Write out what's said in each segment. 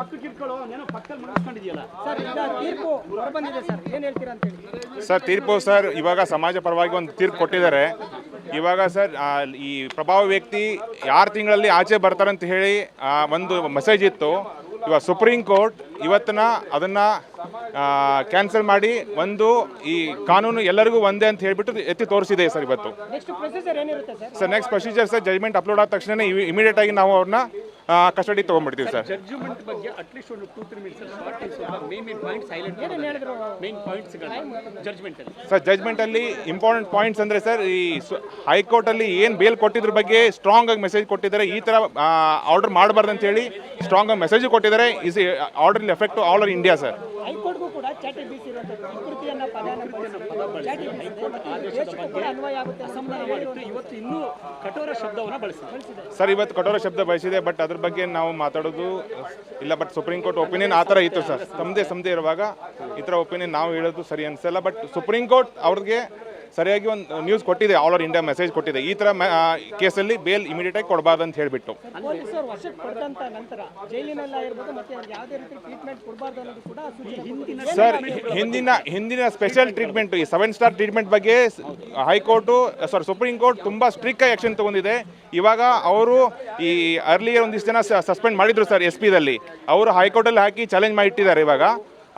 ಪಕ್ಕಕ್ಕೆ ಇಟ್ಕೊಳ್ಳೋ ಏನೋ ಪಕ್ಕದಲ್ಲಿ ಮುಗಿಸ್ಕೊಂಡಿದೆಯಲ್ಲ. ಸರ್ ಈಗ ತೀರ್ಪು ಹೊರಬಂದಿದೆ ಸರ್. ಏನು ಹೇಳ್ತೀರಾ ಅಂತ ಹೇಳಿ. ಸರ್ ತೀರ್ಪು ಸರ್ ಇವಾಗ ಸಮಾಜ ಪರವಾಗಿ ಒಂದು ತೀರ್ಪು ಕೊಟ್ಟಿದ್ದಾರೆ. ಇವಾಗ ಸರ್ ಈ ಪ್ರಭಾವ ವ್ಯಕ್ತಿ ಯಾರು ತಿಂಗಳಲ್ಲಿ ಆಚೆ ಬರ್ತಾರಂತ ಹೇಳಿ ಒಂದು ಮೆಸೇಜ್ ಇತ್ತು. ಇವಾಗ ಸುಪ್ರೀಂ ಕೋರ್ಟ್ ಇವತ್ತಿನ ಅದನ್ನು ಕ್ಯಾನ್ಸಲ್ ಮಾಡಿ ಒಂದು ಈ ಕಾನೂನು ಎಲ್ಲರಿಗೂ ಒಂದೇ ಅಂತ ಹೇಳ್ಬಿಟ್ಟು ಎತ್ತಿ ತೋರಿಸಿದೆ ಸರ್ ಇವತ್ತು. ನೆಕ್ಸ್ಟ್ ಪ್ರೊಸೀಜರ್ ಏನಿರುತ್ತೆ sir? Sir next procedure sir judgment upload ಆದ ತಕ್ಷಣ ಇಮಿಡಿಯೇಟ್ ಆಗಿ ನಾವು ಅವ್ರನ್ನ ಕಸ್ಟಡಿ ತೊಗೊಂಡ್ಬಿಡ್ತೀವಿ ಸರ್ ಜಡ್ಜ್ಮೆಂಟ್ ಬಗ್ಗೆ ಅಟ್ಲೀಸ್ಟ್ ಒಂದು ಟೂ ತ್ರೀ ಮಿನಿಟ್ಸ್ ಅಲ್ಲಿ ಸರ್ ಜಜ್ಮೆಂಟಲ್ಲಿ ಇಂಪಾರ್ಟೆಂಟ್ ಪಾಯಿಂಟ್ಸ್ ಅಂದರೆ ಸರ್ ಈ ಹೈಕೋರ್ಟಲ್ಲಿ ಏನು ಬೇಲ್ ಕೊಟ್ಟಿದ್ರ ಬಗ್ಗೆ ಸ್ಟ್ರಾಂಗ್ ಆಗಿ ಮೆಸೇಜ್ ಕೊಟ್ಟಿದ್ದಾರೆ. ಈ ಥರ ಆರ್ಡರ್ ಮಾಡಬಾರ್ದು ಅಂತ ಹೇಳಿ ಸ್ಟ್ರಾಂಗ್ ಆಗಿ ಮೆಸೇಜ್ ಕೊಟ್ಟಿದ್ದಾರೆ. Is order effect all over India sir ಕೂಡ ಚಾಟಿ ಬೀಸಿರುವಂಥದ್ದು ವಿಕೃತಿಯನ್ನ ಪದಾನ ಬಳಸಿ ಚಾಟಿ ಬೀಸಿದೆ. ಮತ್ತು ಇದು ದೇಶಕ್ಕೂ ಕೂಡ ಅನ್ವಯ ಆಗುತ್ತೆ ಅಂತ ಅಸಮಾಧಾನ ಮಾಡಿತ್ತು ಇವತ್ತು ಇನ್ನೂ ಕಠೋರ ಶಬ್ದವನ್ನು ಬಳಸಿದೆ. ಸರ್ ಇವತ್ತು ಕಠೋರ ಶಬ್ದ ಬಯಸಿದೆ ಬಟ್ ಅದ್ರ ಬಗ್ಗೆ ನಾವು ಮಾತಾಡೋದು ಇಲ್ಲ ಬಟ್ ಸುಪ್ರೀಂ ಕೋರ್ಟ್ ಒಪಿನಿಯನ್ ಆ ಥರ ಇತ್ತು ಸರ್. ತಮ್ಮದೇ ಸಮದೇ ಇರುವಾಗ ಈ ಥರ ಒಪಿನಿಯನ್ ನಾವು ಹೇಳೋದು ಸರಿ ಅನಿಸಲ್ಲ. ಬಟ್ ಸುಪ್ರೀಂ ಕೋರ್ಟ್ ಅವ್ರಿಗೆ ಸರಿಯಾಗಿ ಒಂದು ನ್ಯೂಸ್ ಕೊಟ್ಟಿದೆ ಆಲ್ ಓವರ್ ಇಂಡಿಯಾ ಮೆಸೇಜ್ ಕೊಟ್ಟಿದೆ. ಈ ಥರ ಕೇಸಲ್ಲಿ ಬೇಲ್ ಇಮಿಡಿಯೇಟಾಗಿ ಕೊಡಬಾರ್ದು ಅಂತ ಹೇಳಿಬಿಟ್ಟು. ಪೊಲೀಸರು ವಶಕ್ಕೆ ಪಡೆದಂತ ನಂತರ ಜೈಲಿನಲ್ಲಾಗಿರ್ಬೋದು ಮತ್ತೆ ಯಾವುದೇ ರೀತಿ ಟ್ರೀಟ್ಮೆಂಟ್ ಕೊಡಬಾರ್ದು ಅನ್ನೋದು ಕೂಡ ಸೂಚನೆ ಸರ್ ಹಿಂದಿನ ಹಿಂದಿನ ಸ್ಪೆಷಲ್ ಟ್ರೀಟ್ಮೆಂಟ್ ಈ ಸೆವೆನ್ ಸ್ಟಾರ್ ಟ್ರೀಟ್ಮೆಂಟ್ ಬಗ್ಗೆ high court sorry supreme court ತುಂಬ ಸ್ಟ್ರಿಕ್ ಆಗಿ ಆಕ್ಷನ್ ತಗೊಂಡಿದೆ. ಇವಾಗ ಅವರು ಈ ಅರ್ಲಿಯರ್ ಒಂದಿಷ್ಟು ಜನ ಸಸ್ಪೆಂಡ್ ಮಾಡಿದ್ರು ಸರ್ ಎಸ್ ಪಿದಲ್ಲಿ ಅವರು ಹೈಕೋರ್ಟಲ್ಲಿ ಹಾಕಿ ಚಾಲೆಂಜ್ ಮಾಡಿ ಇಟ್ಟಿದ್ದಾರೆ ಇವಾಗ.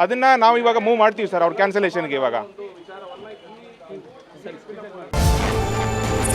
ಅದನ್ನ ನಾವು ಇವಾಗ ಮೂವ್ ಮಾಡ್ತೀವಿ ಸರ್ ಅವ್ರ ಕ್ಯಾನ್ಸಲೇಷನ್ಗೆ ಇವಾಗ. consegue explicar.